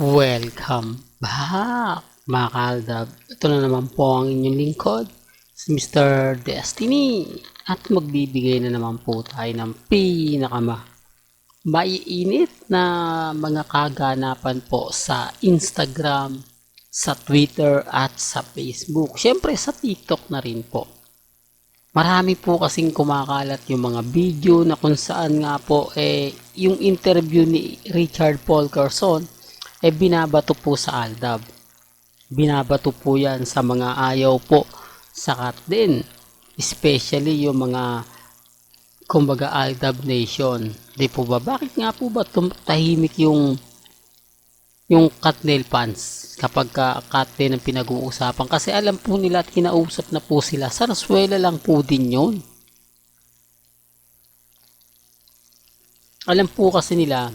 Welcome back, mga kaldab. Ito na naman po ang inyong lingkod, si Mr. Destiny. At magbibigay na naman po tayo ng pinakama maiinit na mga kaganapan po sa Instagram, sa Twitter at sa Facebook. Siyempre sa TikTok na rin po. Marami po kasing kumakalat yung mga video na kung saan nga po eh yung interview ni Richard Paul Carson eh binabato po sa Aldab. Binabato po yan sa mga ayaw po sa kat din. Especially yung mga kumbaga Aldab Nation. Di po ba? Bakit nga po ba tahimik yung yung cut nail pants kapag ka din ang pinag-uusapan kasi alam po nila at kinausap na po sila saraswela lang po din yun alam po kasi nila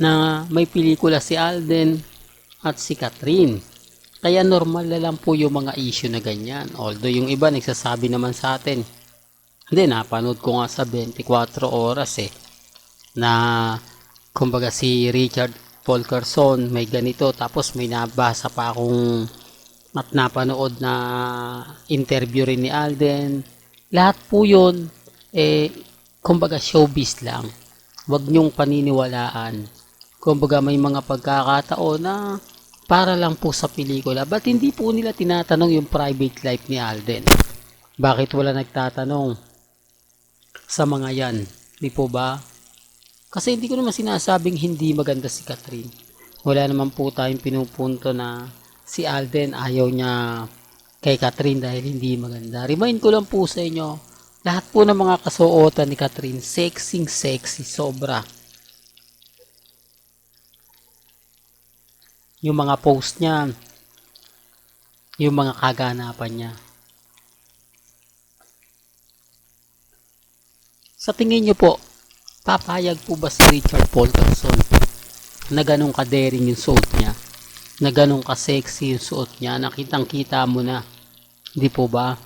na may pelikula si Alden at si Catherine. Kaya normal na lang po yung mga issue na ganyan. Although yung iba nagsasabi naman sa atin. Hindi napanood ko nga sa 24 oras eh. Na kumbaga si Richard Paul may ganito tapos may nabasa pa akong at napanood na interview rin ni Alden. Lahat po yun eh kumbaga showbiz lang. Wag nyong paniniwalaan kumbaga may mga pagkakataon na para lang po sa pelikula ba't hindi po nila tinatanong yung private life ni Alden bakit wala nagtatanong sa mga yan di po ba kasi hindi ko naman sinasabing hindi maganda si Catherine. Wala naman po tayong pinupunto na si Alden ayaw niya kay Catherine dahil hindi maganda. Remind ko lang po sa inyo, lahat po ng mga kasuotan ni Catherine, sexy sexy, sobra. Yung mga post niya, yung mga kaganapan niya. Sa tingin niyo po, papayag po ba si Richard Paul Carson na ganun ka-daring yung suot niya? Na ganun ka-sexy yung suot niya? Nakitang kita mo na. Hindi po ba?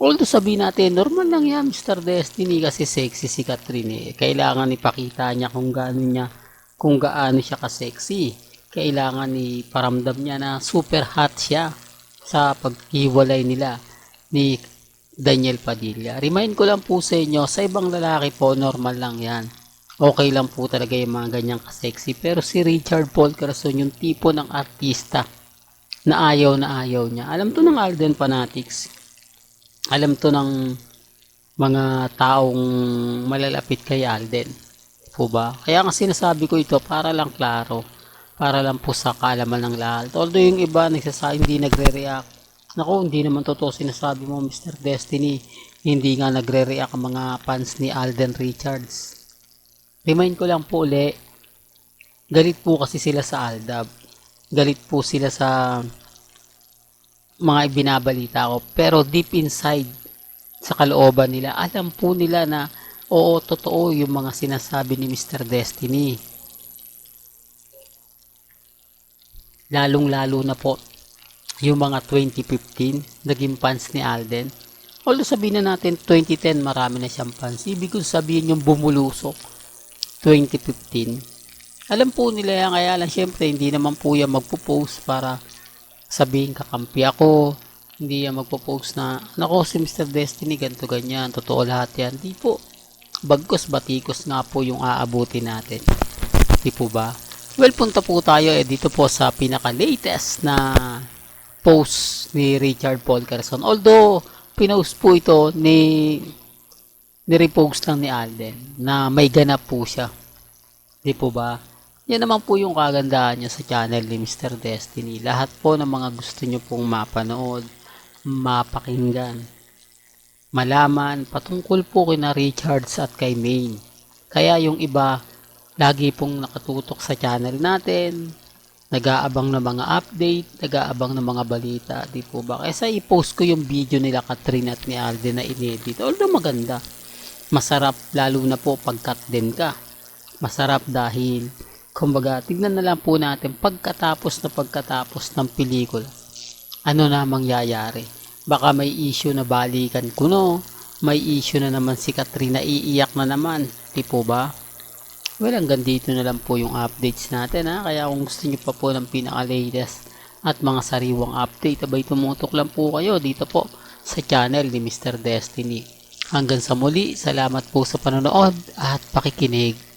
Although sabihin natin, normal lang yan Mr. Destiny kasi sexy si Catherine eh. Kailangan ipakita niya kung gaano niya, kung gaano siya ka-sexy. Kailangan iparamdam niya na super hot siya sa paghiwalay nila ni Daniel Padilla. Remind ko lang po sa inyo, sa ibang lalaki po, normal lang yan. Okay lang po talaga yung mga ganyang kasexy. Pero si Richard Paul Carson, yung tipo ng artista na ayaw na ayaw niya. Alam to ng Alden Fanatics. Alam to ng mga taong malalapit kay Alden. Po ba? Kaya nga sinasabi ko ito para lang klaro. Para lang po sa kalaman ng lahat. Although yung iba nagsasabi hindi nagre-react Naku, hindi naman totoo sinasabi mo, Mr. Destiny. Hindi nga nagre-react ang mga fans ni Alden Richards. Remind ko lang po uli, galit po kasi sila sa Aldab. Galit po sila sa mga ibinabalita ko. Pero deep inside, sa kalooban nila, alam po nila na oo, totoo yung mga sinasabi ni Mr. Destiny. Lalong-lalo na po yung mga 2015 naging fans ni Alden. Although sabihin na natin 2010 marami na siyang fans. Ibig kong sabihin yung bumulusok 2015. Alam po nila yan kaya lang syempre hindi naman po yan magpo-post para sabihin kakampi ako. Hindi yan magpo-post na nako si Mr. Destiny ganto ganyan. Totoo lahat yan. Di po. Bagkos batikos nga po yung aabuti natin. Di po ba? Well, punta po tayo eh dito po sa pinaka-latest na post ni Richard Paul Carson. Although, pinost po ito ni nirepost lang ni Alden na may ganap po siya. Di po ba? Yan naman po yung kagandahan niya sa channel ni Mr. Destiny. Lahat po ng mga gusto nyo pong mapanood, mapakinggan, malaman patungkol po kina Richards at kay Maine. Kaya yung iba, lagi pong nakatutok sa channel natin, nag-aabang ng mga update, nag-aabang ng mga balita, di po ba? Kaysa i-post ko yung video nila Katrina at ni Alden na inedit. Although maganda, masarap lalo na po pag-cut din ka. Masarap dahil, kumbaga, tignan na lang po natin pagkatapos na pagkatapos ng pelikula. Ano na mangyayari? Baka may issue na balikan ko no, may issue na naman si Katrina, iiyak na naman, di po ba? Well, hanggang dito na lang po yung updates natin ha. Kaya kung gusto nyo pa po ng pinaka-latest at mga sariwang update, abay tumutok lang po kayo dito po sa channel ni Mr. Destiny. Hanggang sa muli, salamat po sa panonood at pakikinig.